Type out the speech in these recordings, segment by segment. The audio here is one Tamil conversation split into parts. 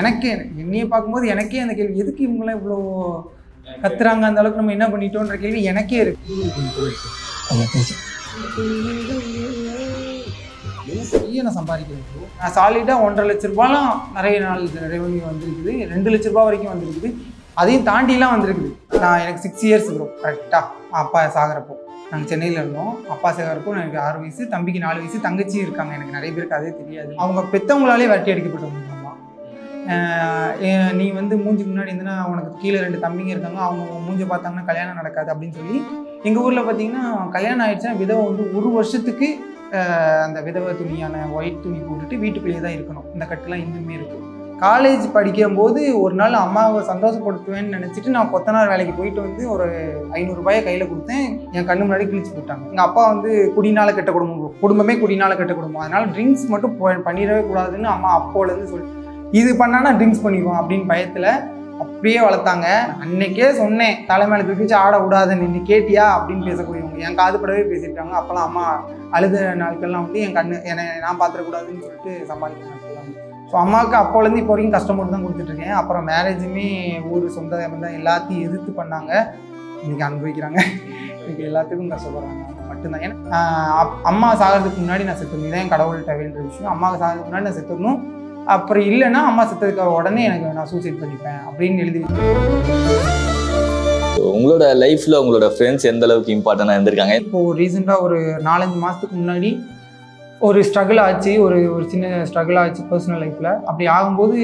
எனக்கு என்னைய பார்க்கும்போது எனக்கே அந்த கேள்வி எதுக்கு இவங்களாம் இவ்வளோ கத்துறாங்க? அந்த அளவுக்கு நம்ம என்ன பண்ணிட்டோன்ற கேள்வி எனக்கே இருக்கு. நான் சம்பாதிக்கிறேன். நான் சாலிடாக ஒன்றரை லட்ச ரூபாலாம் நிறைய நாள் ரெவன்யூ வந்திருக்குது. ரெண்டு லட்ச ரூபா வரைக்கும் வந்திருக்குது. அதையும் தாண்டிலாம் வந்திருக்குது. நான் எனக்கு சிக்ஸ் இயர்ஸ் ப்ரோ கரெக்டாக அப்பா சாகிறப்போ. நாங்கள் சென்னையில் இருந்தோம். அப்பா சாகிறப்போ எனக்கு ஆறு வயசு தம்பிக்கு நாலு வயசு தங்கச்சி இருக்காங்க. எனக்கு நிறைய பேருக்கு அதே தெரியாது. அவங்க பெற்றவங்களாலே விரட்டி அடிக்கப்பட்டவங்க. நீ வந்து மூஞ்சி முன்னாடி இருந்தனா உனக்கு கீழே ரெண்டு தம்பிங்க இருக்காங்க அவங்க மூஞ்சி பார்த்தாங்கன்னா கல்யாணம் நடக்காது அப்படின்னு சொல்லி எங்கள் ஊரில் பார்த்தீங்கன்னா கல்யாணம் ஆயிடுச்சுன்னா விதவை வந்து ஒரு வருஷத்துக்கு அந்த விதவை துணியான ஒயிட் துணி போட்டுட்டு வீட்டுக்குள்ளேயே தான் இருக்கணும். இந்த கட்டுலாம் இன்னுமே இருக்கு. காலேஜ் படிக்கும்போது ஒரு நாள் அம்மாவை சந்தோஷப்படுத்துவேன்னு நினச்சிட்டு நான் கொத்தனார் வேலைக்கு போயிட்டு வந்து ஒரு ஐநூறுரூபாயை கையில் கொடுத்தேன். என் கண்ணு முன்னாடி கிழிச்சு போட்டாங்க. எங்கள் அப்பா வந்து குடினால கெட்ட குடும்பம் குடும்பமே குடினால கெட்ட குடும்பம். அதனால் ட்ரிங்க்ஸ் மட்டும் பண்ணிடவே கூடாதுன்னு அம்மா அப்போலேருந்து சொல்லி இது பண்ணானா ட்ரிங்க்ஸ் பண்ணிக்குவோம் அப்படின்னு பயத்தில் அப்படியே வளர்த்தாங்க. அன்னைக்கே சொன்னேன் தலை மேலே தூக்கிச்சு ஆட நின்று கேட்டியா? அப்படின்னு பேசக்கூடியவங்க. என் காதுபடவே பேசிட்டாங்க அப்போல்லாம் அம்மா அழுத நாட்கள்லாம் வந்து என் கண்ணு என்னை நான் பார்த்துடக்கூடாதுன்னு சொல்லிட்டு சமாளிக்கிற நாட்கள்லாம் ஸோ அம்மாவுக்கு அப்போலேருந்து இப்போ வரைக்கும் கஷ்டம் மட்டும் தான் கொடுத்துட்ருக்கேன். அப்புறம் மேரேஜுமே ஊர் சொந்த தான் எல்லாத்தையும் எதிர்த்து பண்ணாங்க. இன்றைக்கி அனுபவிக்கிறாங்க. இன்றைக்கி எல்லாத்துக்கும் கஷ்டப்படுறாங்க. மட்டும்தான். ஏன்னா அம்மா சாகிறதுக்கு முன்னாடி நான் செத்துருந்தேன். இதான் என் கடவுள்கிட்ட வேண்டிய விஷயம். அம்மா சாகிறதுக்கு முன்னாடி நான் செத்துடணும். அப்புறம் இல்லைன்னா அம்மா செத்ததுக்கு உடனே எனக்கு நான் சூசைட் பண்ணிப்பேன் அப்படின்னு எழுதி உங்களோட லைஃப்ல உங்களோட ஃப்ரெண்ட்ஸ் எந்த அளவுக்கு இம்பார்ட்டண்டா இருந்திருக்காங்க? இப்போ ரீசெண்டாக ஒரு நாலஞ்சு மாதத்துக்கு முன்னாடி ஒரு ஸ்ட்ரகிள் ஆச்சு ஒரு ஒரு சின்ன ஸ்ட்ரகிள் ஆச்சு பர்சனல் லைஃப்பில் அப்படி ஆகும்போது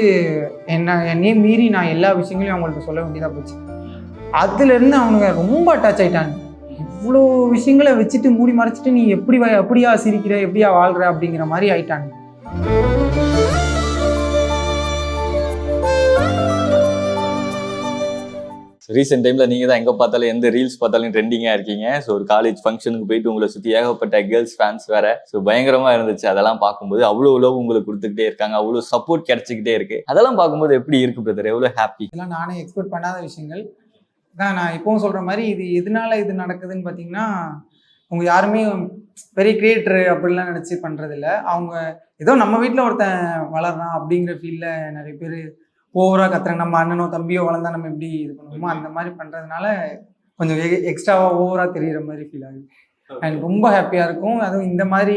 என்ன என்னையே மீறி நான் எல்லா விஷயங்களையும் அவங்கள்ட்ட சொல்ல வேண்டியதாக போச்சு. அதுலேருந்து அவனுங்க ரொம்ப அட்டாச் ஆயிட்டாங்க. இவ்வளோ விஷயங்களை வச்சுட்டு மூடி மறைச்சிட்டு நீ எப்படி எப்படியா சிரிக்கிற எப்படியா வாழ்கிற அப்படிங்கிற மாதிரி ஆயிட்டாங்க. ரீசெண்ட் டைம்ல நீங்க தான் எங்க பார்த்தாலும் எந்த ரீல்ஸ் பார்த்தாலும் ட்ரெண்டிங்கா இருக்கீங்க. ஸோ ஒரு காலேஜ் ஃபங்க்ஷனுக்கு போயிட்டு உங்களை சுத்தி ஏகப்பட்ட கேர்ள்ஸ் ஃபேன்ஸ் வேற. ஸோ பயங்கரமா இருந்துச்சு. அதெல்லாம் பார்க்கும்போது அவ்வளோ லவ் உங்களுக்கு கொடுத்துக்கிட்டே இருக்காங்க. அவ்வளோ சப்போர்ட் கிடைச்சிக்கிட்டே இருக்கு. அதெல்லாம் பார்க்கும்போது எப்படி இருக்கு பிரதர் எவ்வளோ ஹாப்பி இதெல்லாம் நானே எக்ஸ்பெக்ட் பண்ணாத விஷயங்கள். தான் நான் இப்போவும் சொல்கிற மாதிரி இது எதனால இது நடக்குதுன்னு பார்த்தீங்கன்னா அவங்க யாருமே பெரிய கிரியேட்டர் அப்படிலாம் நினச்சி பண்ணுறதில்ல அவங்க ஏதோ நம்ம வீட்டில் ஒருத்தன் வளர்றான் அப்படிங்கிற ஃபீலில் நிறைய பேர் ஓவராக கத்துறாங்க நம்ம அண்ணனோ தம்பியோ வளர்ந்தா நம்ம எப்படி இது பண்ணுவோமோ அந்த மாதிரி பண்ணுறதுனால கொஞ்சம் எக்ஸ்ட்ராவாக ஓவராக தெரிகிற மாதிரி ஃபீல் ஆகுது. எனக்கு ரொம்ப ஹாப்பியாக இருக்கும். அதுவும் இந்த மாதிரி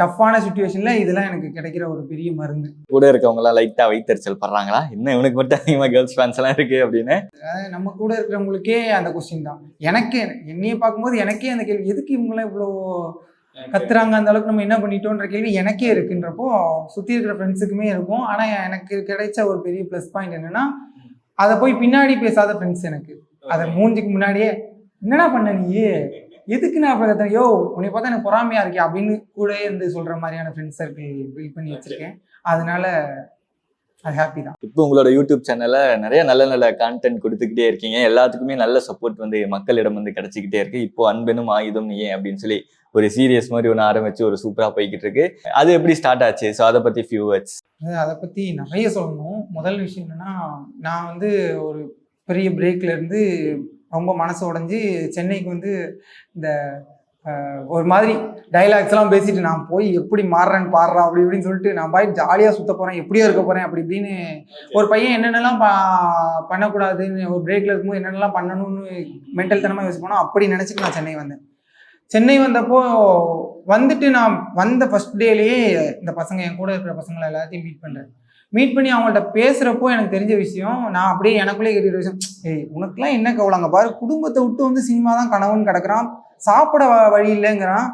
டஃப்பான சுச்சுவேஷனில் இதெல்லாம் எனக்கு கிடைக்கிற ஒரு பெரிய மருந்து. கூட இருக்கவங்க எல்லாம் லைட்டா வைத்தறிச்சல் படுறாங்களா? என்ன இவனுக்கு மட்டும் அதிகமா கேர்ள்ஸ் ஃபேன்ஸ் எல்லாம் இருக்கு அப்படின்னு? அதாவது நம்ம கூட இருக்கிறவங்களுக்கே அந்த கொஸ்டின் தான். எனக்கு என்னைய பார்க்கும்போது எனக்கே அந்த கேள்வி எதுக்கு இவங்களாம் இவ்வளோ கத்துறாங்க அந்த அளவுக்கு நம்ம என்ன பண்ணிட்டோன்ற கேள்வி எனக்கே இருக்குன்றப்போ சுற்றி இருக்கிற ஃப்ரெண்ட்ஸுக்குமே இருக்கும். ஆனால் எனக்கு கிடைச்ச ஒரு பெரிய ப்ளஸ் பாயிண்ட் என்னன்னா அதை போய் பின்னாடி பேசாத ஃப்ரெண்ட்ஸ் எனக்கு. அதை மூஞ்சிக்கு முன்னாடியே என்னடா பண்ண நீ? எதுக்கு நான் அப்படி யோ உன்னை பார்த்தா எனக்கு பொறாமையா இருக்கே அப்படின்னு கூட இருந்து சொல்ற மாதிரியான ஃப்ரெண்ட்ஸ் சர்க்கிள் பில்ட் பண்ணி வச்சிருக்கேன். அதனால அது ஹாப்பி தான். இப்போ உங்களோட யூடியூப் சேனல்ல நிறைய நல்ல நல்ல கான்டென்ட் கொடுத்துக்கிட்டே இருக்கீங்க. எல்லாத்துக்குமே நல்ல சப்போர்ட் வந்து மக்களிடம் வந்து கிடைச்சிக்கிட்டே இருக்கு. இப்போ அன்பெனும் ஆயுதம் நீ அப்படின்னு சொல்லி ஒரு சீரியஸ் மாதிரி ஒன்று ஆரம்பிச்சு ஒரு சூப்பராக போய்கிட்டு இருக்கு அது எப்படி ஸ்டார்ட் ஆச்சு? ஸோ அதை பற்றி ஃபியூ வேர்ட்ஸ் அதை பற்றி நிறைய சொல்லணும். முதல் விஷயம் என்னன்னா நான் வந்து ஒரு பெரிய பிரேக்ல இருந்து ரொம்ப மனசு உடைஞ்சு சென்னைக்கு வந்து இந்த ஒரு மாதிரி டைலாக்ஸ்லாம் பேசிட்டு நான் போய் எப்படி மாறுறேன்னு பாடுறேன் அப்படி இப்படின்னு சொல்லிட்டு நான் போய் ஜாலியாக சுத்த போகிறேன் எப்படியோ இருக்க போகிறேன் அப்படி இப்படின்னு ஒரு பையன் என்னென்னலாம் பா பண்ணக்கூடாதுன்னு ஒரு பிரேக்கில் இருக்கும்போது என்னென்னலாம் பண்ணணும்னு மென்டல் தனமாக யோசிப்போனோ அப்படி நினச்சிட்டு நான் சென்னை வந்தேன். சென்னை வந்தப்போ வந்துட்டு நான் வந்த ஃபர்ஸ்ட் டேலேயே இந்த பசங்க என் கூட இருக்கிற பசங்களை எல்லாத்தையும் மீட் பண்ணுறேன் மீட் பண்ணி அவங்கள்ட்ட பேசுகிறப்போ எனக்கு தெரிஞ்ச விஷயம் நான் அப்படியே எனக்குள்ளே கேட்குற விஷயம் ஏய் உனக்குலாம் என்ன கவலைங்க பாரு குடும்பத்தை விட்டு வந்து சினிமா தான் கனவுன்னு கிடக்குறான். சாப்பிட வ- வழி இல்லைங்கிறான்.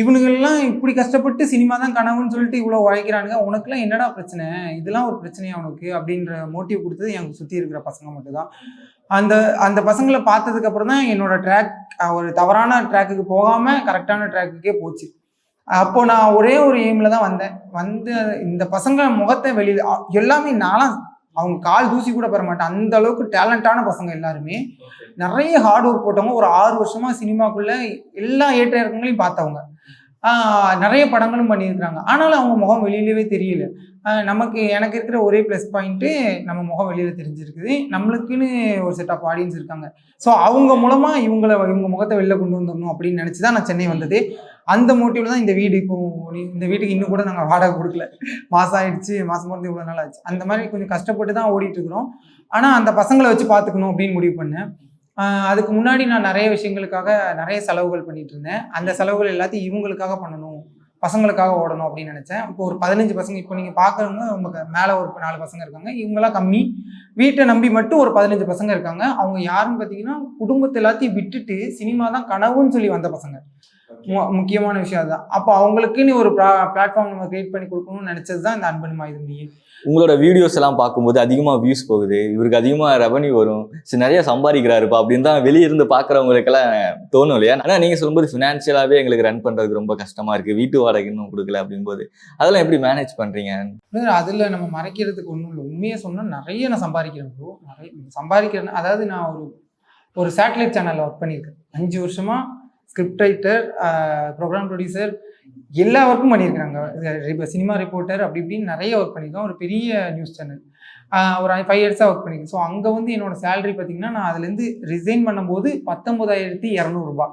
இவனுங்கெல்லாம் இப்படி கஷ்டப்பட்டு சினிமா தான் கனவுன்னு சொல்லிட்டு இவ்வளோ உழைக்கிறானுங்க. உனக்குலாம் என்னடா பிரச்சனை? இதெல்லாம் ஒரு பிரச்சனையா உனக்கு? அப்படின்ற மோட்டிவ் கொடுத்தது எனக்கு சுற்றி இருக்கிற பசங்க மட்டும்தான். அந்த அந்த பசங்களை பார்த்ததுக்கு அப்புறம் தான் என்னோட ட்ராக் ஒரு தவறான ட்ராக்குக்கு போகாமல் கரெக்டான ட்ராக்குக்கே போச்சு. அப்போ நான் ஒரே ஒரு எய்மில் தான் வந்தேன். வந்து இந்த பசங்க முகத்தை வெளியில் எல்லாமே நான்லாம் அவங்க கால் தூசி கூட பெற மாட்டேன். அந்த அளவுக்கு டேலண்டான பசங்க எல்லாருமே. நிறைய ஹார்ட் ஒர்க் போட்டவங்க. ஒரு ஆறு வருஷமா சினிமாக்குள்ள எல்லா ஏற்ற இறக்கங்களையும் பார்த்தவங்க. நிறைய படங்களும் பண்ணியிருக்கிறாங்க. ஆனாலும் அவங்க முகம் வெளியிலவே தெரியல. நமக்கு எனக்கு இருக்கிற ஒரே ப்ளஸ் பாயிண்ட்டு நம்ம முகம் வெளியில் தெரிஞ்சிருக்குது. நம்மளுக்குன்னு ஒரு செட் ஆஃப் ஆடியன்ஸ் இருக்காங்க. ஸோ அவங்க மூலமாக இவங்களை இவங்க முகத்தை வெளில கொண்டு வந்துடணும் அப்படின்னு நினச்சி தான் நான் சென்னை வந்தது. அந்த மோட்டிவில் தான் இந்த வீடு இப்போ இந்த வீட்டுக்கு இன்னும் கூட நாங்கள் வாடகை கொடுக்கல. மாதம் ஆயிடுச்சு மாதம் பிறந்து இவ்வளோ நாள் ஆச்சு. அந்த மாதிரி கொஞ்சம் கஷ்டப்பட்டு தான் ஓடிட்டு இருக்கிறோம். ஆனால் அந்த பசங்களை வச்சு பார்த்துக்கணும் அப்படின்னு முடிவு பண்ணேன். அதுக்கு முன்னாடி நான் நிறைய விஷயங்களுக்காக நிறைய செலவுகள் பண்ணிட்டு இருந்தேன். அந்த செலவுகள் எல்லாத்தையும் இவங்களுக்காக பண்ணணும் பசங்களுக்காக ஓடணும் அப்படின்னு நினச்சேன். இப்போ ஒரு பதினஞ்சு பசங்க இப்போ நீங்கள் பார்க்குறவங்க உங்களுக்கு மேலே ஒரு நாலு பசங்க இருக்காங்க. இவங்கெல்லாம் கம்மி. வீட்டை நம்பி மட்டும் ஒரு பதினஞ்சு பசங்க இருக்காங்க. அவங்க யாருன்னு பார்த்தீங்கன்னா குடும்பத்தை எல்லாத்தையும் விட்டுட்டு சினிமா தான் கனவுன்னு சொல்லி வந்த பசங்க. முக்கியமான விஷயம் அதுதான். அப்போ அவங்களுக்குன்னு ஒரு பிளாட்ஃபார்ம் நம்ம கிரியேட் பண்ணி கொடுக்கணும்னு நினச்சது தான் இந்த அன்பன் மாயுதம்பியே உங்களோட வீடியோஸ் எல்லாம் பார்க்கும்போது அதிகமாக வியூஸ் போகுது. இவருக்கு அதிகமாக ரெவன்யூ வரும். சரி நிறைய சம்பாதிக்கிறாருப்பா அப்படின்னு தான் வெளியே இருந்து பார்க்குறவங்களுக்கெல்லாம் தோணும் இல்லையா? ஆனால் நீங்கள் சொல்லும்போது ஃபினான்ஷியலாகவே எங்களுக்கு ரன் பண்ணுறதுக்கு ரொம்ப கஷ்டமாக இருக்குது வீட்டு வாடகை இன்னும் கொடுக்கல அப்படிங்கும்போது. அதெல்லாம் எப்படி மேனேஜ் பண்ணுறீங்க அதில் நம்ம மறைக்கிறதுக்கு ஒன்றும் இல்லை. உண்மையாக சொன்னால் நிறைய நான் சம்பாதிக்கிறேன் ப்ரோ நிறைய சம்பாதிக்கிறேன். அதாவது நான் ஒரு ஒரு சேட்டலைட் சேனலில் ஒர்க் பண்ணியிருக்கேன். அஞ்சு வருஷமாக ஸ்கிரிப்ட் ரைட்டர் ப்ரோக்ராம் ப்ரொடியூசர் எல்லா ஒர்க்கும் பண்ணியிருக்கிறாங்க. இப்போ சினிமா ரிப்போர்ட்டர் அப்படி இப்படின்னு நிறைய ஒர்க் பண்ணியிருக்கேன் ஒரு பெரிய நியூஸ் சேனல் ஒரு ஃபைவ் இயர்ஸாக ஒர்க் பண்ணியிருக்கேன் ஸோ அங்கே வந்து என்னோட சேலரி பார்த்தீங்கன்னா நான் அதுலேருந்து ரிசைன் பண்ணும்போது பத்தொம்போதாயிரத்தி இரநூறுபா.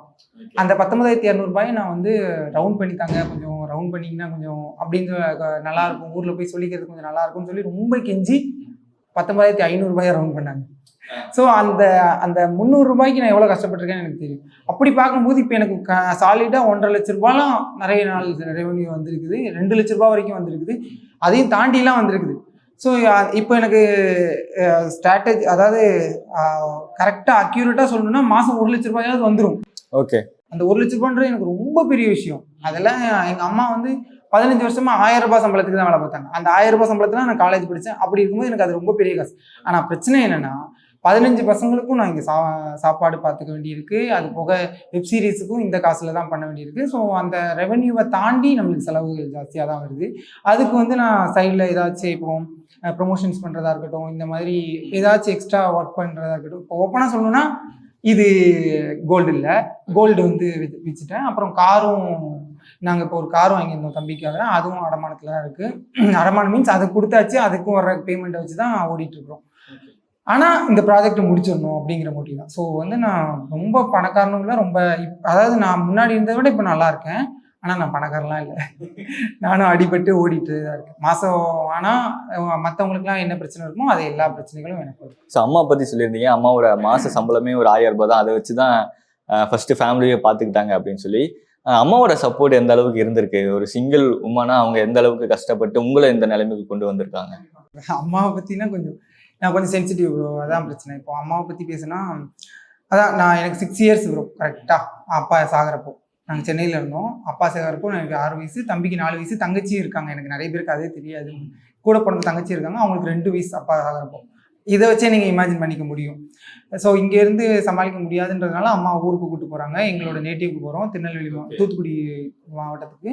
அந்த பத்தொன்பதாயிரத்தி இரநூறுபாயை நான் வந்து ரவுண்ட் பண்ணி தாங்க கொஞ்சம் ரவுண்ட் பண்ணிங்கன்னா கொஞ்சம் அப்படின்னு அஹ், நல்லா இருக்கும். ஊரில் போய் சொல்லிக்கிறது கொஞ்சம் நல்லா இருக்கும்னு சொல்லி ரொம்ப கெஞ்சி பத்தொன்பதாயிரத்தி ஐநூறுபாயை ரவுண்ட் பண்ணாங்க. ஸோ அந்த அந்த முந்நூறுரூபாய்க்கு நான் எவ்வளோ கஷ்டப்பட்டிருக்கேன்னு எனக்கு தெரியும். அப்படி பார்க்கும்போது இப்போ எனக்கு க சாலிடாக ஒன்றரை லட்ச ரூபாலாம் நிறைய நாள் ரெவன்யூ வந்திருக்குது. ரெண்டு லட்ச ரூபா வரைக்கும் வந்திருக்குது. அதையும் தாண்டிலாம் வந்திருக்குது. ஸோ இப்போ எனக்கு ஸ்ட்ராட்டஜி அதாவது கரெக்டாக அக்யூரேட்டாக சொல்லணும்னா மாதம் ஒரு லட்ச ரூபாயாவது வந்துடும் ஓகே. அந்த ஒரு லட்ச ரூபான்றது எனக்கு ரொம்ப பெரிய விஷயம். அதெல்லாம் எங்கள் அம்மா வந்து பதினஞ்சு வருஷமா ஆயிரம் ரூபாய் சம்பளத்துக்கு தான் வேலை பார்த்தாங்க. அந்த ஆயிரம் ரூபாய் சம்பளத்துல நான் காலேஜ் படித்தேன் அப்படி இருக்கும்போது எனக்கு அது ரொம்ப பெரிய காசு. ஆனால் பிரச்சனை என்னன்னா பதினஞ்சு பசங்களுக்கும் நான் இங்கே சா சாப்பாடு பார்த்துக்க வேண்டியிருக்கு. அது போக வெப் சீரிஸுக்கும் இந்த காசில் தான் பண்ண வேண்டியிருக்கு. ஸோ அந்த ரெவன்யூவை தாண்டி நம்மளுக்கு செலவுகள் ஜாஸ்தியாக தான் வருது. அதுக்கு வந்து நான் சைடில் ஏதாச்சும் இப்போ ப்ரொமோஷன்ஸ் பண்ணுறதா இருக்கட்டும் இந்த மாதிரி ஏதாச்சும் எக்ஸ்ட்ரா ஒர்க் பண்ணுறதா இருக்கட்டும். இப்போ ஓப்பனாக சொல்லணும்னா இது கோல்டு இல்லை. கோல்டு வந்து வித்து விற்றுட்டேன் அப்புறம் காரும் நாங்கள் இப்போ ஒரு கார் வாங்கியிருந்தோம் தம்பிக்காக. அதுவும் அடமானத்தில் தான் இருக்குது அடமானம் மீன்ஸ் அதை கொடுத்தாச்சு அதுக்கும் வர்ற பேமெண்ட்டை வச்சு தான் ஓடிட்டு இருக்கிறோம். ஆனால் இந்த ப்ராஜெக்ட் முடிச்சிடணும் அப்படிங்கிற மோட்டிவ் தான். ஸோ வந்து நான் ரொம்ப பணக்காரனும் இல்லை ரொம்ப அதாவது நான் முன்னாடி இருந்ததை விட இப்போ நல்லா இருக்கேன். ஆனால் நான் பணக்காரன்லாம் இல்லை. நானும் அடிபட்டு ஓடிட்டு தான் இருக்கேன். மாதம் ஆனால் மற்றவங்களுக்குலாம் என்ன பிரச்சனை இருக்குமோ அது எல்லா பிரச்சனைகளும் எனக்கு ஸோ அம்மா பற்றி சொல்லியிருந்தீங்க. அம்மாவோட மாத சம்பளமே ஒரு ஆயிரம் ரூபாய் தான். அதை வச்சு தான் ஃபர்ஸ்ட் ஃபேமிலியை பார்த்துக்கிட்டாங்க அப்படின்னு சொல்லி. அம்மாவோட சப்போர்ட் எந்த அளவுக்கு இருந்திருக்கு? ஒரு சிங்கிள் உமனா அவங்க எந்த அளவுக்கு கஷ்டப்பட்டு உங்களை இந்த நிலைமைக்கு கொண்டு வந்திருக்காங்க? அம்மாவை பற்றினா கொஞ்சம் நான் கொஞ்சம் சென்சிட்டிவ் ப்ரோ அதான் பிரச்சனை. இப்போ அம்மாவை பற்றி பேசுனா அதான் நான் எனக்கு சிக்ஸ் இயர்ஸ் ப்ரோ கரெக்டாக அப்பா சாகிறப்போ. நாங்கள் சென்னையில் இருந்தோம். அப்பா சாகிறப்போ எனக்கு ஆறு வயசு தம்பிக்கு நாலு வயசு தங்கச்சியும் இருக்காங்க. எனக்கு நிறைய பேருக்கு அதே தெரியாது. கூட பிறந்த தங்கச்சி இருக்காங்க. அவங்களுக்கு ரெண்டு வயசு அப்பா சாகிறப்போ. இதை வச்சே நீங்கள் இமேஜின் பண்ணிக்க முடியும். ஸோ இங்கேருந்து சமாளிக்க முடியாதுன்றதுனால அம்மா ஊருக்கு கூட்டு போகிறாங்க எங்களோட நேட்டிவ்க்கு போகிறோம் திருநெல்வேலி தூத்துக்குடி மாவட்டத்துக்கு.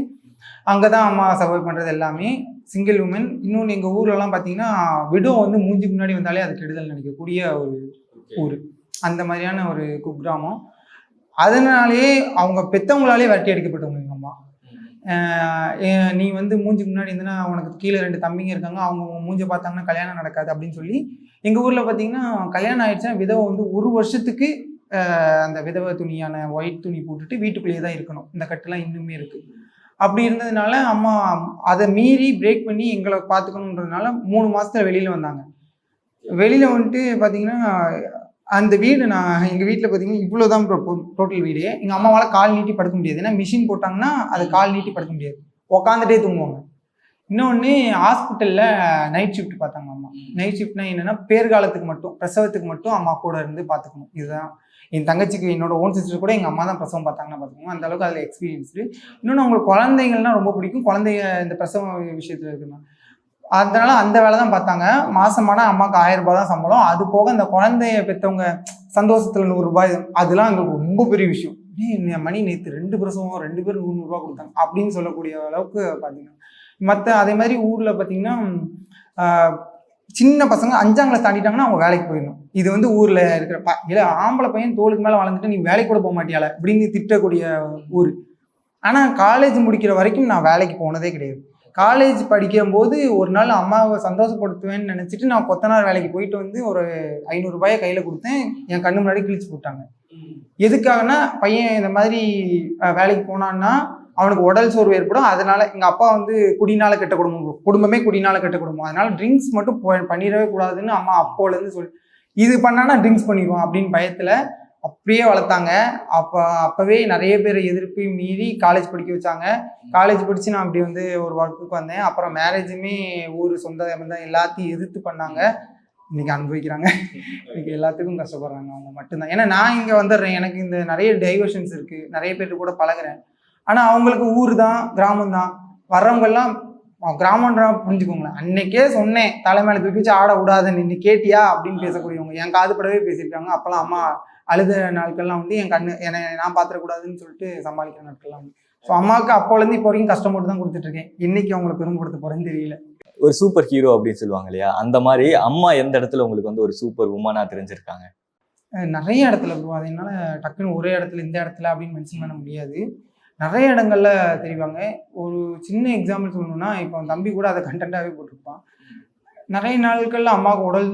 அங்கே தான் அம்மா சர்வை பண்ணுறது எல்லாமே. சிங்கிள் உமன் இன்னொன்று எங்கள் ஊர்லலாம் பார்த்தீங்கன்னா விடோ வந்து மூஞ்சிக்கு முன்னாடி வந்தாலே அது கெடுதல் நினைக்கக்கூடிய ஒரு ஊர். அந்த மாதிரியான ஒரு குக்கிராமம். அதனாலேயே அவங்க பெத்தவங்களாலே விரட்டி அடிக்கப்பட்டவங்க எங்கள் அம்மா ஆஹ் ஏன் நீ வந்து மூஞ்சி முன்னாடி இருந்தனா உனக்கு கீழே ரெண்டு தம்பிங்க இருக்காங்க அவங்க மூஞ்சி மூஞ்ச பார்த்தாங்கன்னா கல்யாணம் நடக்காது அப்படின்னு சொல்லி எங்கள் ஊரில் பார்த்தீங்கன்னா கல்யாணம் ஆயிடுச்சுன்னா விதவை வந்து ஒரு வருஷத்துக்கு அந்த விதவை துணியான ஒயிட் துணி போட்டுட்டு வீட்டுக்குள்ளேயே தான் இருக்கணும். இந்த கட்டுலாம் இன்னுமே இருக்குது அப்படி இருந்ததுனால அம்மா அதை மீறி பிரேக் பண்ணி எங்களை பார்த்துக்கணுன்றதுனால மூணு மாதத்தில் வெளியில் வந்தாங்க. வெளியில் வந்துட்டு பார்த்தீங்கன்னா அந்த வீடு நான் எங்கள் வீட்டில் பார்த்தீங்கன்னா இவ்வளோ தான் டோட்டல் வீடு. எங்கள் அம்மாவால் கால் நீட்டி படுக்க முடியாது. ஏன்னா மிஷின் போட்டாங்கன்னா அது கால் நீட்டி படுக்க முடியாது. உக்காந்துட்டே தூங்குவாங்க. இன்னொன்று ஹாஸ்பிட்டலில் நைட் ஷிஃப்ட் பார்த்தாங்க அம்மா. நைட் ஷிஃப்ட்னா என்னென்னா பேர்காலத்துக்கு மட்டும் பிரசவத்துக்கு மட்டும் அம்மா கூட இருந்து பார்த்துக்கணும். இதுதான். என் தங்கச்சிக்கு என்னோட ஓன் சிஸ்டர் கூட எங்கள் அம்மா தான் பிரசவம் பார்த்தாங்கன்னா பார்த்துக்கோங்க. அந்த அளவுக்கு அதில் எக்ஸ்பீரியன்ஸு இன்னொன்று அவங்களுக்கு குழந்தைங்கள்னா ரொம்ப பிடிக்கும். குழந்தைங்க இந்த பிரசவ விஷயத்தில் இருக்குன்னா. அதனால அந்த வேலை தான் பார்த்தாங்க. மாசமான அம்மாவுக்கு ஆயிரம் ரூபாய் தான் சம்பளம். அது போக இந்த குழந்தைய பெற்றவங்க சந்தோஷத்துல நூறு ரூபாய் அதெல்லாம் எங்களுக்கு ரொம்ப பெரிய விஷயம். என் மணி நேற்று ரெண்டு பிரசவம் ரெண்டு பேரும் நூறு நூறுரூவா கொடுத்தாங்க அப்படின்னு சொல்லக்கூடிய அளவுக்கு பார்த்தீங்கன்னா. மற்ற அதே மாதிரி ஊரில் பார்த்தீங்கன்னா சின்ன பசங்க அஞ்சாங்களை தாண்டிட்டாங்கன்னா அவங்க வேலைக்கு போயிடணும். இது வந்து ஊரில் இருக்கிற ப இல்லை ஆம்பளை பையன் தோளுக்கு மேலே வளர்ந்துட்டு நீ வேலைக்கு கூட போக மாட்டியால அப்படின்னு திட்டக்கூடிய ஊர். ஆனால் காலேஜ் முடிக்கிற வரைக்கும் நான் வேலைக்கு போனதே கிடையாது. காலேஜ் படிக்கும்போது ஒரு நாள் அம்மாவை சந்தோஷப்படுத்துவேன்னு நினச்சிட்டு நான் கொத்தனார் வேலைக்கு போயிட்டு வந்து ஒரு ஐநூறுரூபாயை கையில் கொடுத்தேன். என் கண்ணு முன்னாடி கிழிச்சு போட்டாங்க. எதுக்காகனா பையன் இந்த மாதிரி வேலைக்கு போனான்னா அவனுக்கு உடல் சோர்வு ஏற்படும். அதனால எங்கள் அப்பா வந்து குடினால கெட்ட குடும்பம் குடும்பமே குடினால கெட்ட குடும்பம். அதனால ட்ரிங்க்ஸ் மட்டும் பண்ணிடவே கூடாதுன்னு அம்மா அப்போலேருந்து சொல்லி இது பண்ணானா ட்ரிங்க்ஸ் பண்ணிடுவோம் அப்படின்னு பயத்தில் அப்படியே வளர்த்தாங்க. அப்போ அப்போவே நிறைய பேர் எதிர்ப்பு மீறி காலேஜ் படிக்க வச்சாங்க. காலேஜ் படித்து நான் அப்படி வந்து ஒரு ஒர்க்குக்கு வந்தேன். அப்புறம் மேரேஜுமே ஊர் சொந்த பந்தம் எல்லாத்தையும் எதிர்த்து பண்ணாங்க. இன்றைக்கி அனுபவிக்கிறாங்க. இன்றைக்கி எல்லாத்துக்கும் கஷ்டப்படுறாங்க. அவங்க மட்டும்தான். ஏன்னா நான் இங்கே வந்துடுறேன். எனக்கு இந்த நிறைய டைவர்ஷன்ஸ் இருக்குது நிறைய பேர்ட்டு கூட பழகுறேன். ஆனால் அவங்களுக்கு ஊர் தான் கிராமம் தான். வர்றவங்கெல்லாம் கிராமன்றா புரிஞ்சுக்கோங்களேன். அன்னைக்கே சொன்னேன் தலைமையில தூக்கி வச்சு ஆட விடாதுன்னு நீ கேட்டியா? அப்படின்னு பேசக்கூடியவங்க. என் காது படவே பேசியிருக்காங்க. அப்போல்லாம் அம்மா அழுத நாட்கள்லாம் வந்து என் கண்ணு என்னை நான் பார்த்துடக்கூடாதுன்னு சொல்லிட்டு சமாளிக்கிற நாட்கள்லாம் ஸோ அம்மாவுக்கு அப்போலேருந்து இப்போ வரைக்கும் கஷ்டம் மட்டும் தான் கொடுத்துட்டு இருக்கேன். இன்னைக்கு அவங்களுக்கு பெரும் கொடுத்து போறேன்னு தெரியல. ஒரு சூப்பர் ஹீரோ அப்படின்னு சொல்லுவாங்க இல்லையா? அந்த மாதிரி அம்மா எந்த இடத்துல உங்களுக்கு வந்து ஒரு சூப்பர் உமனா தெரிஞ்சிருக்காங்க? நிறைய இடத்துல ப்ரோ அது என்னால் டக்குன்னு ஒரே இடத்துல இந்த இடத்துல அப்படின்னு மென்ஷன் பண்ண முடியாது. நிறைய இடங்கள்ல தெரிவாங்க. ஒரு சின்ன எக்ஸாம்பிள் சொல்லணும்னா இப்போ தம்பி கூட அதை கண்டென்ட்டாகவே போட்டிருப்பான். நிறைய நாட்களில் அம்மாவுக்கு உடல்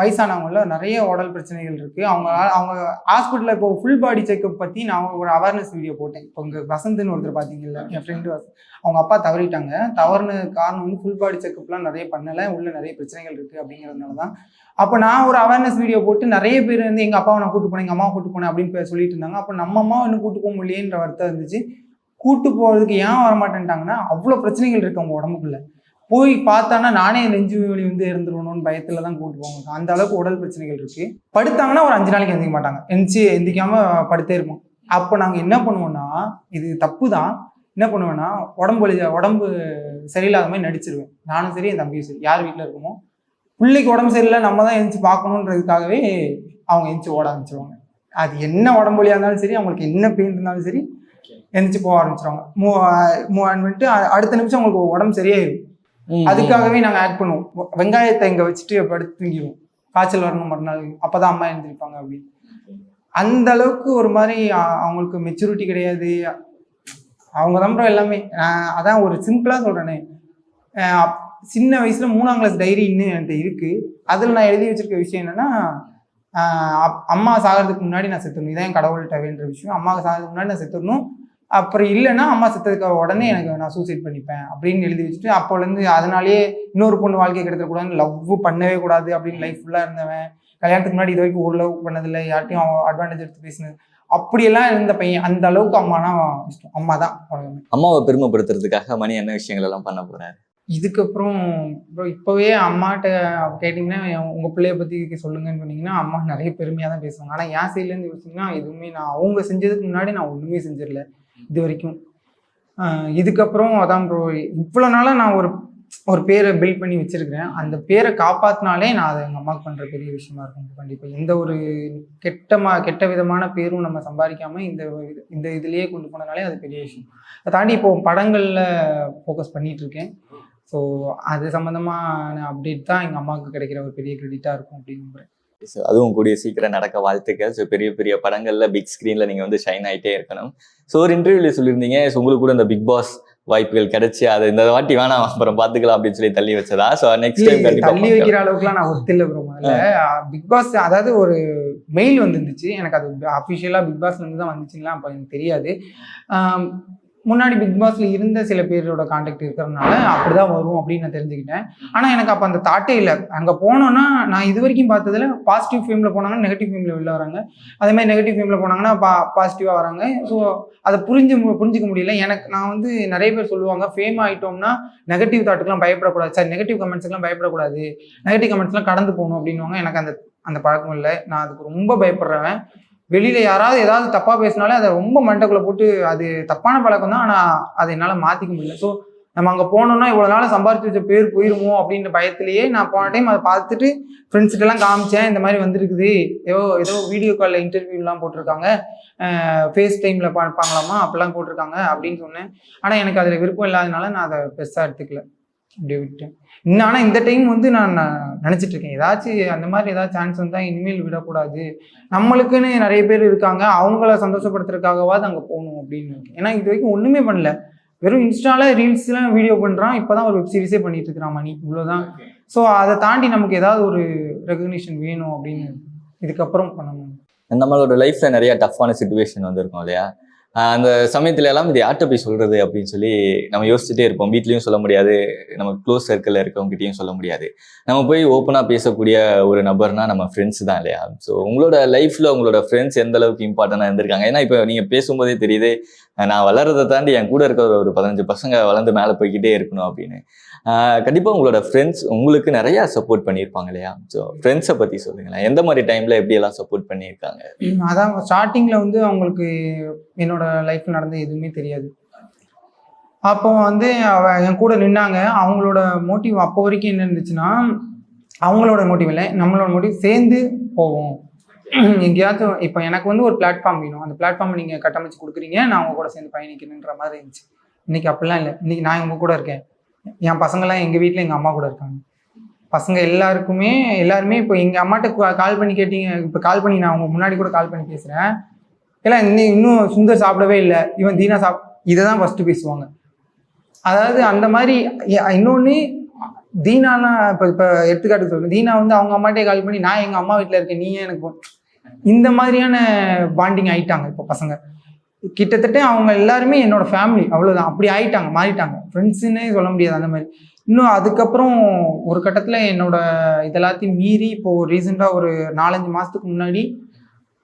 வயசானவங்கள நிறைய உடல் பிரச்சனைகள் இருக்கு. அவங்க அவங்க ஹாஸ்பிட்டலில் இப்போ ஃபுல் பாடி செக்அப் பற்றி நான் ஒரு அவேர்னஸ் வீடியோ போட்டேன். இப்போ இங்கே வசந்த்னு ஒருத்தர் பார்த்தீங்கல்ல என் ஃப்ரெண்டு அவங்க அப்பா தவறிட்டாங்க. தவறுன காரணம் வந்து ஃபுல் பாடி செக்அப்லாம் நிறைய பண்ணலை. உள்ள நிறைய பிரச்சனைகள் இருக்குது அப்படிங்கிறதுனால தான். அப்போ நான் ஒரு அவேர்னஸ் வீடியோ போட்டு நிறைய பேர் வந்து எங்கள் அப்பாவை நான் கூட்டு போனேன் எங்கள் அம்மாவை கூட்டு போனேன் அப்படின்னு சொல்லிட்டு இருந்தாங்க. அப்போ நம்ம அம்மாவை இன்னும் கூட்டு போக முடியலேன்ற வருத்தம் இருந்துச்சு. கூட்டு போகிறதுக்கு ஏன் வர மாட்டேன்ட்டாங்கன்னா அவ்வளோ பிரச்சனைகள் இருக்கு அவங்க உடம்புக்குள்ள. போய் பார்த்தானா நானே நெஞ்சு வலி வந்து இருந்துருவணும்னு பயத்தில் தான் கூட்டு போவாங்க அந்த அளவுக்கு உடல் பிரச்சனைகள் இருக்கு. படுத்தாங்கன்னா ஒரு அஞ்சு நாளைக்கு எந்திக்க மாட்டாங்க. எந்திச்சு எந்திக்காம படுத்தே இருப்போம். அப்போ நாங்கள் என்ன பண்ணுவோம்னா இது தப்பு தான் என்ன பண்ணுவேன்னா உடம்பு வலி உடம்பு சரியில்லாத மாதிரி நடிச்சிருவேன். நானும் சரி என் தம்பியும் சரி. யார் வீட்டில் இருக்கோமோ. பிள்ளைக்கு உடம்பு சரியில்லை நம்ம தான் எழுந்துச்சு பார்க்கணுன்றதுக்காகவே அவங்க எழுந்துச்சு ஓட ஆரம்பிச்சிருவாங்க. அது என்ன உடம்பு வழியாக இருந்தாலும் சரி அவங்களுக்கு என்ன பெயின் இருந்தாலும் சரி எழுந்துச்சு போக ஆரம்பிச்சிருவாங்க. மூ மூவ் ஆன் பண்ணிட்டு அடுத்த நிமிஷம் அவங்களுக்கு உடம்பு சரியாயிடும் அதுக்காகவே நாங்கள் ஆட் பண்ணுவோம். வெங்காயத்தை இங்கே வச்சுட்டு படுத்து தூங்கிடுவோம். காய்ச்சல் வரணும் மறுநாள் அப்பதான் அம்மா எழுந்திருப்பாங்க அப்படின்னு. அந்த அளவுக்கு ஒரு மாதிரி அவங்களுக்கு மெச்சூரிட்டி கிடையாது. அவங்க தான் எல்லாமே. அதான் ஒரு சிம்பிளாக சொல்கிறேனே சின்ன வயசில் மூணாம் கிளாஸ் டைரி இன்னும் என்கிட்ட இருக்குது அதில் நான் எழுதி வச்சிருக்க விஷயம் என்னன்னா அப்- அம்மா சாகிறதுக்கு முன்னாடி நான் செத்துடணும். இதான் என் கடவுள்கிட்ட வேண்டிய விஷயம். அம்மா சாகிறதுக்கு முன்னாடி நான் செத்துடணும். அப்புறம் இல்லைன்னா அம்மா செத்ததுக்கு உடனே எனக்கு நான் சூசைட் பண்ணிப்பேன் அப்படின்னு எழுதி வச்சுட்டு அப்போலேருந்து அதனாலேயே இன்னொரு பொண்ணு வாழ்க்கை கெடுத்துடக்கூடாதுன்னு லவ் பண்ணவே கூடாது அப்படின்னு லைஃப் ஃபுல்லாக இருந்தவன். கல்யாணத்துக்கு முன்னாடி இது வரைக்கும் ஒரு லவ் பண்ணதில்லை யார்ட்டையும் அட்வான்டேஜ் எடுத்து பேசினது. அப்படியெல்லாம் இருந்த பையன் அந்த அளவுக்கு அம்மானா இஷ்டம். அம்மா தான். அம்மாவை பெருமைப்படுத்துறதுக்காக மணி என்ன விஷயங்கள் எல்லாம் பண்ண போறாரு? இதுக்கப்புறம் இப்போவே அம்மாட்ட கேட்டிங்கன்னா உங்கள் பிள்ளைய பற்றி சொல்லுங்கன்னு சொன்னீங்கன்னா அம்மா நிறைய பெருமையாக தான் பேசுவாங்க. ஆனால் என் சைட்லேருந்து யோசிச்சிங்கன்னா எதுவுமே நான் அவங்க செஞ்சதுக்கு முன்னாடி நான் ஒன்றுமே செஞ்சிடல. இது வரைக்கும். இதுக்கப்புறம் அதான் ப்ரோ இவ்வளோ நாளாக நான் ஒரு ஒரு பேரை பில்ட் பண்ணி வச்சுருக்கிறேன். அந்த பேரை காப்பாற்றினாலே நான் அதை எங்கள் அம்மாவுக்கு பண்ணுற பெரிய விஷயமா இருக்கும். கண்டிப்பாக எந்த ஒரு கெட்டமா கெட்ட விதமான பேரும் நம்ம சம்பாதிக்காமல் இந்த இது- இந்த இதுலேயே கொண்டு போனனாலே அது பெரிய விஷயம். அதை தாண்டி இப்போ படங்களில் ஃபோக்கஸ் பண்ணிகிட்ருக்கேன் இருக்கேன். ஸோ அது சம்மந்தமான அப்டேட் தான் எங்கள் அம்மாவுக்கு கிடைக்கிற ஒரு பெரிய க்ரெடிட்டாக இருக்கும் அப்படின்னு நம்புறேன். அதுவும் கூடிய சீக்கிரம் நடக்க வாழ்த்துக்கள். ஸோ பெரிய பெரிய படங்கள்ல பிக் ஸ்க்ரீன்ல நீங்க வந்து ஷைன் ஆயிட்டே இருக்கணும். ஸோ ஒரு இன்டர்வியூல சொல்லியிருந்தீங்க. So உங்களுக்கு கூட இந்த பிக் பாஸ் வாய்ப்புகள் கிடைச்சு அதை இந்த வாட்டி வேணாம் அப்புறம் பாத்துக்கலாம் அப்படின்னு சொல்லி தள்ளி வச்சதா? ஸோ நெக்ஸ்ட் டைம் தள்ளி வைக்கிற அளவுக்குலாம் நான் ஒத்தில்ல ப்ரோ பிக் பாஸ் அதாவது ஒரு மெயில் வந்துருந்துச்சு. எனக்கு அது அஃபிஷியலாக பிக் பாஸ்ல இருந்து தான் வந்துச்சுங்களா அப்போ எனக்கு தெரியாது. முன்னாடி பிக் பாஸ்ல இருந்த சில பேரோட காண்டாக்ட் இருக்கிறதுனால அப்படிதான் வரும் அப்படின்னு நான் தெரிஞ்சுக்கிட்டேன். ஆனா எனக்கு அப்போ அந்த தாட்டே இல்லை. அங்க போனோன்னா நான் இது வரைக்கும் பார்த்ததுல பாசிட்டிவ் ஃபேம்ல போனாங்கன்னா நெகட்டிவ் ஃபேம்ல வெளில வராங்க. அதே மாதிரி நெகட்டிவ் ஃபேம்ல போனாங்கன்னா பா பாசிட்டிவா வராங்க. ஸோ அதை புரிஞ்சு மு- புரிஞ்சுக்க முடியல. எனக்கு நான் வந்து நிறைய பேர் சொல்லுவாங்க ஃபேம் ஆயிட்டோம்னா நெகட்டிவ் தாட்டுக்குலாம் பயப்படக்கூடாது. சார் நெகட்டிவ் கமெண்ட்ஸ்க்கெல்லாம் பயப்படக்கூடாது. நெகட்டிவ் கமெண்ட்ஸ்லாம் கடந்து போகணும் அப்படின்னுவாங்க. எனக்கு அந்த அந்த பழக்கம் இல்லை. நான் அதுக்கு ரொம்ப பயப்படுறவன். வெளியில் யாராவது ஏதாவது தப்பாக பேசினாலே அதை ரொம்ப மண்டக்குள்ளே போட்டு அது தப்பான பழக்கம் தான். ஆனால் அதை என்னால் மாற்றிக்க முடியல. ஸோ நம்ம அங்கே போனோம்னா இவ்வளோ நாள் சம்பாரிச்சு வச்ச பேர் போயிருமோ அப்படின்ற பயத்திலேயே நான் போன டைம் அதை பார்த்துட்டு ஃப்ரெண்ட்ஸ்கிட்டலாம் காமிச்சேன். இந்த மாதிரி வந்திருக்குது. ஏதோ ஏதோ வீடியோ காலில் இன்டர்வியூலாம் போட்டிருக்காங்க. ஃபேஸ் டைமில் பார்ப்பாங்களாமா அப்படிலாம் போட்டிருக்காங்க அப்படின்னு சொன்னேன். ஆனால் எனக்கு அதில் விருப்பம் இல்லாதனால நான் அதை பெருசாக எடுத்துக்கல. அப்படியே விட்டேன் இன்னும் ஆனா இந்த டைம் வந்து நான் நான் நினைச்சிட்டு இருக்கேன் ஏதாச்சும் அந்த மாதிரி ஏதாவது சான்ஸ் வந்தா இனிமேல் விடக்கூடாது. நம்மளுக்குன்னு நிறைய பேர் இருக்காங்க. அவங்கள சந்தோஷப்படுத்துறதுக்காகவாது அங்க போகணும் அப்படின்னு இருக்கேன் ஏன்னா இது வரைக்கும் ஒண்ணுமே பண்ணல. வெறும் இன்ஸ்டால ரீல்ஸ்லாம் வீடியோ பண்ணுறான் இப்போ தான் ஒரு வெப் சீரிஸே பண்ணிட்டு இருக்கிறான் மணி. இவ்வளோதான் ஸோ அதை தாண்டி நமக்கு ஏதாவது ஒரு ரெகக்னிஷன் வேணும் அப்படின்னு இதுக்கப்புறம் பண்ணணும். நம்மளோட லைஃப்ல நிறைய டஃப்பான சுச்சுவேஷன் வந்திருக்கும் இல்லையா? அந்த சமயத்துல எல்லாம் இது யார்கிட்ட போய் சொல்றது அப்படின்னு சொல்லி நம்ம யோசிச்சுட்டே இருப்போம். வீட்லயும் சொல்ல முடியாது. நம்ம க்ளோஸ் சர்க்கிள்ல இருக்கவங்ககிட்டயும் சொல்ல முடியாது. நம்ம போய் ஓப்பனா பேசக்கூடிய ஒரு நபர்னா நம்ம ஃப்ரெண்ட்ஸ் தான் இல்லையா? ஸோ உங்களோட லைஃப்ல உங்களோட ஃப்ரெண்ட்ஸ் எந்த அளவுக்கு இம்பார்ட்டண்டா இருந்திருக்காங்க? ஏன்னா இப்போ நீங்க பேசும்போதே தெரியுது நான் வளர்றதை தாண்டி என் கூட இருக்கிற ஒரு பதினஞ்சு பசங்க வளர்ந்து மேலே போய்கிட்டே இருக்கணும் அப்படின்னு. கண்டிப்பாக உங்களோட ஃப்ரெண்ட்ஸ் உங்களுக்கு நிறைய சப்போர்ட் பண்ணியிருப்பாங்க இல்லையா? ஸோ ஃப்ரெண்ட்ஸை பற்றி சொல்லுங்களேன். எந்த மாதிரி டைமில் எப்படியெல்லாம் சப்போர்ட் பண்ணியிருக்காங்க? அதான் ஸ்டார்டிங்கில் வந்து அவங்களுக்கு என்னோட லைஃப்பில் நடந்த எதுவுமே தெரியாது. அப்போ வந்து அவ என் கூட நின்னாங்க. அவங்களோட மோட்டிவ் அப்போ வரைக்கும் என்ன இருந்துச்சுன்னா அவங்களோட மோட்டிவ் இல்லை நம்மளோட மோட்டிவ் சேர்ந்து போவோம். எங்கேயாச்சும் இப்போ எனக்கு வந்து ஒரு பிளாட்ஃபார்ம் வேணும். அந்த பிளாட்ஃபார்ம் நீங்கள் கட்டமைச்சு கொடுக்குறீங்க நான் உங்க கூட சேர்ந்து பயணிக்கணுன்ற மாதிரி இருந்துச்சு. இன்னைக்கு அப்படிலாம் இல்லை. இன்னைக்கு நான் உங்க கூட இருக்கேன். என் பசங்கள்லாம் எங்கள் வீட்டில் எங்கள் அம்மா கூட இருக்காங்க. பசங்க எல்லாருக்குமே எல்லாருமே இப்போ எங்கள் அம்மாட்ட கால் பண்ணி கேட்டீங்க இப்போ கால் பண்ணி நான் அவங்க முன்னாடி கூட கால் பண்ணி பேசுகிறேன் இல்லை இன்னும் இன்னும் சுந்தர் சாப்பிடவே இல்லை. இவன் தீனா சாப் இதை தான் ஃபஸ்ட்டு பேசுவாங்க. அதாவது அந்த மாதிரி இன்னொன்று தீனாலாம் இப்போ இப்போ எடுத்துக்காட்டு சொல்கிறேன் தீனா வந்து அவங்க அம்மாட்டே கால் பண்ணி நான் எங்கள் அம்மா வீட்டில் இருக்கேன். நீ ஏன் எனக்கு இந்த மாதிரியான பாண்டிங் ஆயிட்டாங்க இப்போ பசங்க. கிட்டத்தட்ட அவங்க எல்லாருமே என்னோட ஃபேமிலி அவ்வளோதான் அப்படி ஆயிட்டாங்க மாறிட்டாங்க. ஃப்ரெண்ட்ஸுன்னே சொல்ல முடியாது அந்த மாதிரி. இன்னும் அதுக்கப்புறம் ஒரு கட்டத்தில் என்னோட இதெல்லாத்தையும் மீறி இப்போ ரீசெண்டாக ஒரு நாலஞ்சு மாதத்துக்கு முன்னாடி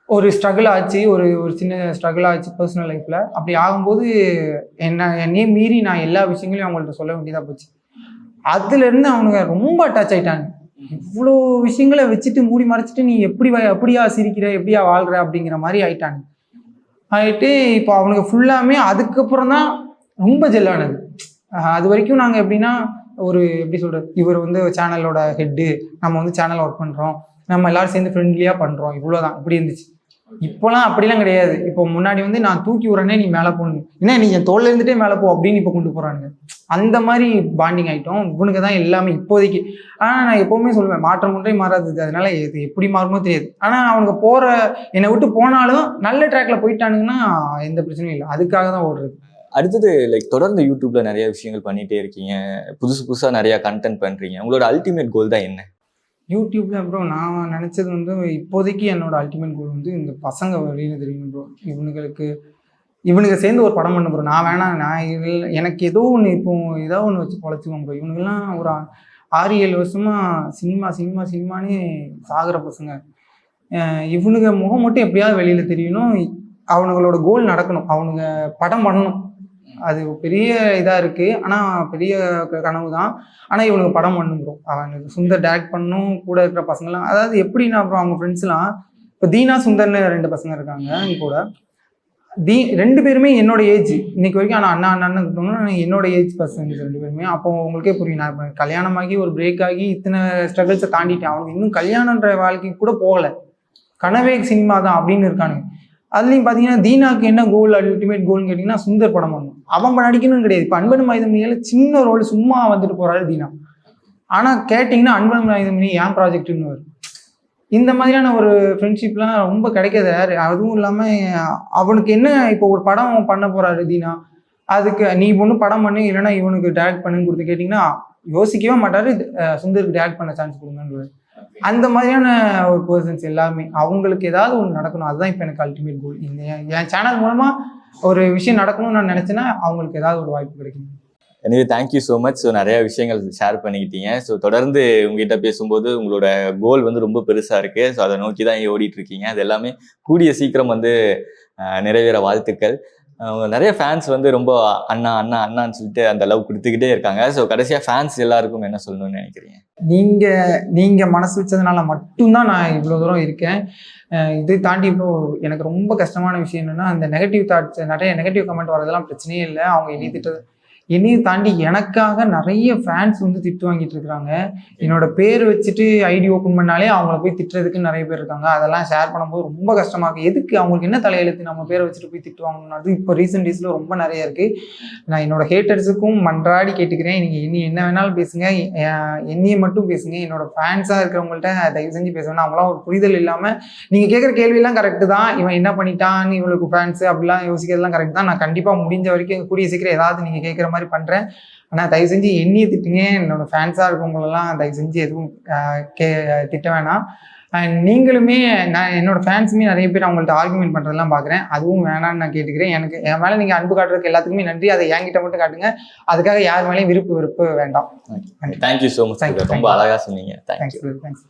ஒரு ஸ்ட்ரகிள் ஆச்சு ஒரு ஒரு சின்ன ஸ்ட்ரகிள் ஆச்சு பர்சனல் லைஃப்பில் அப்படி ஆகும்போது என்ன என்னையே மீறி நான் எல்லா விஷயங்களையும் அவங்கள்ட்ட சொல்ல வேண்டியதாக போச்சு. அதுலேருந்து அவனுங்க ரொம்ப அட்டாச் ஆயிட்டாங்க. இவ்வளோ விஷயங்களை வச்சுட்டு மூடி மறைச்சிட்டு நீ எப்படி வ- எப்படியா சிரிக்கிற எப்படியா வாழ்கிற அப்படிங்கிற மாதிரி ஆயிட்டாங்க. ஆகிட்டு இப்போ அவனுக்கு ஃபுல்லாமே அதுக்கப்புறம் தான் ரொம்ப ஜெல்லானது அது வரைக்கும் நாங்கள் எப்படின்னா ஒரு எப்படி சொல்கிறது இவர் வந்து சேனலோட ஹெட்டு நம்ம வந்து சேனல் ஒர்க் பண்ணுறோம் நம்ம எல்லாரும் சேர்ந்து ஃப்ரெண்ட்லியாக பண்ணுறோம் இவ்வளோதான் இப்படி இருந்துச்சு. இப்போலாம் அப்படிலாம் கிடையாது. இப்போ முன்னாடி வந்து நான் தூக்கி விட்றேனே நீ மேலே போகணும் என்ன நீ என் தோல்ல இருந்துட்டே மேலே போ அப்படின்னு இப்போ கொண்டு போகிறானுங்க அந்த மாதிரி பாண்டிங் ஆயிட்டோம். இவனுக்கு தான் எல்லாமே இப்போதைக்கு. ஆனால் நான் எப்போவுமே சொல்லுவேன் மாற்றம் ஒன்றே மாறாது. அதனால இது எப்படி மாறுமோ தெரியாது. ஆனால் அவனுக்கு போகிற என்னை விட்டு போனாலும் நல்ல ட்ராக்ல போயிட்டானுங்கன்னா எந்த பிரச்சனையும் இல்லை. அதுக்காக தான் ஓடுறது. அடுத்தது லைக் தொடர்ந்து யூடியூப்ல நிறைய விஷயங்கள் பண்ணிட்டே இருக்கீங்க. புதுசு புதுசாக நிறைய கண்டென்ட் பண்றீங்க. உங்களோட அல்டிமேட் கோல் தான் என்ன? யூடியூப்ல ப்ரோ நான் நினச்சது வந்து இப்போதைக்கு என்னோட அல்டிமேட் கோல் வந்து இந்த பசங்க வெளியில் தெரியணும் ப்ரோ இவனுங்களுக்கு இவனுங்க சேர்ந்து ஒரு படம் பண்ண ப்ரோ நான் வேணாம் நான் இல்ல- எனக்கு ஏதோ ஒன்று இப்போ ஏதோ ஒன்று வச்சு பொழைச்சிக்குவோம் ப்ரோ இவனுங்கெல்லாம் ஒரு ஆறு ஏழு வருஷமா சினிமா சினிமா சினிமானே சாகுற பசங்க. இவனுங்க முகம் மட்டும் எப்படியாவது வெளியில் தெரியணும். அவனுங்களோட கோல் நடக்கணும். அவனுங்க படம் பண்ணணும். அது பெரிய இதாக இருக்குது ஆனால் பெரிய கனவு தான். ஆனால் இவனுக்கு படம் பண்ணும் ப்ரோ அவனுக்கு சுந்தர் டேரக்ட் பண்ணும். கூட இருக்கிற பசங்களாம் அதாவது எப்படின்னா அப்புறம் அவங்க ஃப்ரெண்ட்ஸ்லாம் இப்போ தீனா சுந்தர்னு ரெண்டு பசங்க இருக்காங்க என் கூட. தீ ரெண்டு பேருமே என்னோட ஏஜ் இன்னைக்கு வரைக்கும் ஆனால் அண்ணா அண்ணான்னு கூப்பிட்டோம்னா என்னோட ஏஜ் பர்சன்ஸ் ரெண்டு பேருமே. அப்போ உங்களுக்கே புரியும். நான் இப்போ கல்யாணமாகி ஒரு பிரேக் ஆகி இத்தனை ஸ்ட்ரகிள்ஸை தாண்டிட்டேன். அவனுக்கு இன்னும் கல்யாணன்ற வாழ்க்கைக்கு கூட போகல. கனவே சினிமா தான் அப்படின்னு இருக்கானுங்க. அதுலேயும் பார்த்தீங்கன்னா தீனாக்கு என்ன கோல் அல்டிமேட் கோல்னு கேட்டிங்கன்னா சுந்தர் படம் பண்ணணும் அவன் நடிக்கணும்னு கிடையாது. இப்போ அன்பன் மைதமணியில் சின்ன ரோல் சும்மா வந்துட்டு போகிறாரு தீனா. ஆனால் கேட்டிங்கன்னா அன்பன் மைதமணி ஏன் ப்ராஜெக்ட்னு வரும் இந்த மாதிரியான ஒரு ஃப்ரெண்ட்ஷிப்லாம் ரொம்ப கிடைக்காது. அதுவும் இல்லாமல் அவனுக்கு என்ன இப்போ ஒரு படம் பண்ண போகிறாரு தீனா? அதுக்கு நீ ஒன்று படம் பண்ணு இல்லைன்னா இவனுக்கு டேரக்ட் பண்ணுன்னு கொடுத்து கேட்டிங்கன்னா யோசிக்கவே மாட்டார். சுந்தருக்கு டேரக்ட் பண்ண சான்ஸ் கொடுங்கன்னு அந்த மாதிரியான ஒரு பர்சன்ஸ் எல்லாருமே அவங்களுக்கு ஏதாவது ஒன்று நடக்கணும். அதுதான் இப்போ எனக்கு அல்டிமேட் கோல் இந்த என் சேனல் மூலமா ஒரு விஷயம் நடக்கணும்னு நான் நினைச்சேன்னா அவங்களுக்கு ஏதாவது ஒரு வாய்ப்பு கிடைக்கும். எனவே தேங்க்யூ ஸோ மச் ஸோ நிறைய விஷயங்கள் ஷேர் பண்ணிக்கிட்டீங்க. ஸோ தொடர்ந்து உங்ககிட்ட பேசும்போது உங்களோட கோல் வந்து ரொம்ப பெருசா இருக்கு. ஸோ அதை நோக்கி தான் ஓடிட்டு இருக்கீங்க. அது எல்லாமே கூடிய சீக்கிரம் வந்து அஹ், நிறைவேற வாழ்த்துக்கள். நிறைய ஃபேன்ஸ் வந்து ரொம்ப அண்ணா அண்ணா அண்ணான்னு சொல்லிட்டு அந்த லவ் கொடுத்துக்கிட்டே இருக்காங்க. ஸோ கடைசியாக ஃபேன்ஸ் எல்லாருக்கும் என்ன சொல்லணும்னு நினைக்கிறீங்க? நீங்கள் நீங்கள் மனசு வச்சதுனால மட்டும்தான் நான் இவ்வளோ தூரம் இருக்கேன். இதை தாண்டி இப்போ எனக்கு ரொம்ப கஷ்டமான விஷயம் என்னென்னா அந்த நெகட்டிவ் தாட்ஸ் நிறைய நெகட்டிவ் கமெண்ட் வரதெல்லாம் பிரச்சனையே இல்லை. அவங்க என்னை திட்டது என்னையும் தாண்டி எனக்காக நிறைய ஃபேன்ஸ் வந்து திட்டு வாங்கிட்டு இருக்கிறாங்க என்னோட பேர் வச்சுட்டு ஐடி ஓப்பன் பண்ணாலே அவங்கள போய் திட்டுறதுக்கு நிறைய பேர் இருக்காங்க. அதெல்லாம் ஷேர் பண்ணும்போது ரொம்ப கஷ்டமா இருக்கு. எதுக்கு அவங்களுக்கு என்ன தலையெழுத்து? நம்ம பேரை வச்சுட்டு போய் திட்டு வாங்கணும்னு. இப்போ ரீசெண்ட் டேஸ்ல ரொம்ப நிறைய இருக்கு. நான் என்னோட ஹேட்டர்ஸுக்கும் மன்றாடி கேட்டுக்கிறேன். நீங்க இனி என்ன வேணாலும் பேசுங்க. என்னையை மட்டும் பேசுங்க. என்னோட ஃபேன்ஸா இருக்கிறவங்கள்ட்ட தயவு செஞ்சு பேசுவேன் அவங்களாம் ஒரு புரிதல் இல்லாம நீங்க கேட்குற கேள்வியெல்லாம் கரெக்டு தான். இவன் என்ன பண்ணிட்டான் இவளுக்கு ஃபேன்ஸ் அப்படிலாம் யோசிக்கிறதுலாம் கரெக்ட் தான். நான் கண்டிப்பா முடிஞ்ச வரைக்கும் கூடிய சீக்கிரம் ஏதாவது நீங்க கேட்குற மாதிரி பண்றேன். ஆனால் தயவு செஞ்சு என்னைய திட்டுங்க. என்னோட ஃபேன்ஸாக இருக்கவங்களெல்லாம் தயவு செஞ்சு எதுவும் கே திட்ட வேணாம். அண்ட் நீங்களுமே நான் என்னோட ஃபேன்ஸுமே நிறைய பேர் அவங்கள்ட்ட ஆர்குமெண்ட் பண்ணுறதெல்லாம் பார்க்குறேன் அதுவும் வேணாம்னு நான் கேட்டுக்கிறேன். எனக்கு என் மேலே நீங்கள் அன்பு காட்டுறதுக்கு எல்லாத்துக்குமே நன்றி. அதை என்கிட்ட மட்டும் காட்டுங்க. அதுக்காக யார் மேலேயும் விருப்பு வெறுப்பு வேண்டாம். தேங்க்யூ ஸோ மச் ரொம்ப thank you. அழகா சொன்னீங்க. Thank you thanks